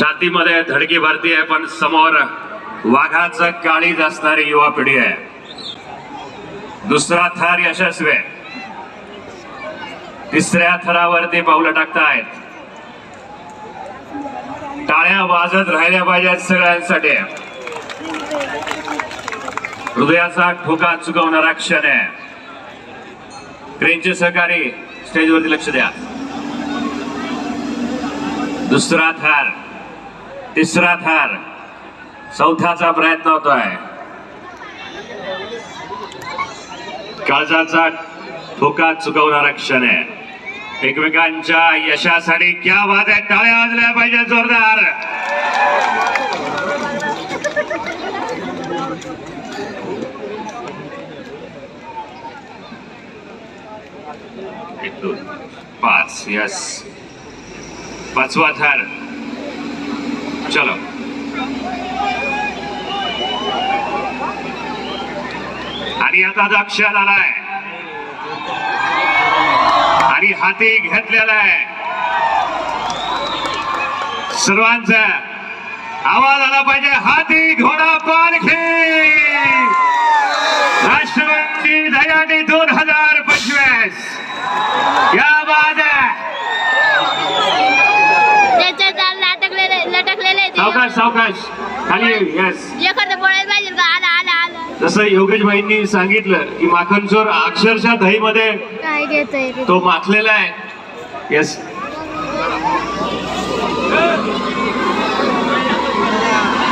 छातीमध्ये धडकी भरती आहे पण समोर वाघाचं काळीज असणारी युवा पिढी आहे. दुसरा थर यशस्वी. आहे तिसऱ्या थरावरती पावलं टाकतायत. टाळ्या वाजत राहिल्या पाहिजेत सगळ्यांसाठी. हृदयाचा ठोका चुकवणारा क्षण आहे. क्रेनचे सहकारी स्टेजवरती लक्ष द्या. दुसरा थार तिसरा थार. चौथ्याचा प्रयत्न होतोय. काळजाचा ठोका चुकवणारा क्षण आहे. एकमेकांच्या यशासाठी क्या वाद आहे. टाळ्या वाजल्या पाहिजे जोरदार. एक दोन पाच यस पाचवा थार. चलो. आणि आता दक्षात आलाय. आणि हाती घेतलेला आहे. सर्वांचा आवाज आला पाहिजे. हाती घोडा पालखी. राष्ट्रवादी दयानी दोन हजार सावकाश. खाली येस एखादं पळायला पाहिजे का आला आला आला. जसं योगेश भाईंनी सांगितलं की माखनचोर अक्षरशः दहीमध्ये काय घेतोय तो? माखलेला आहे. येस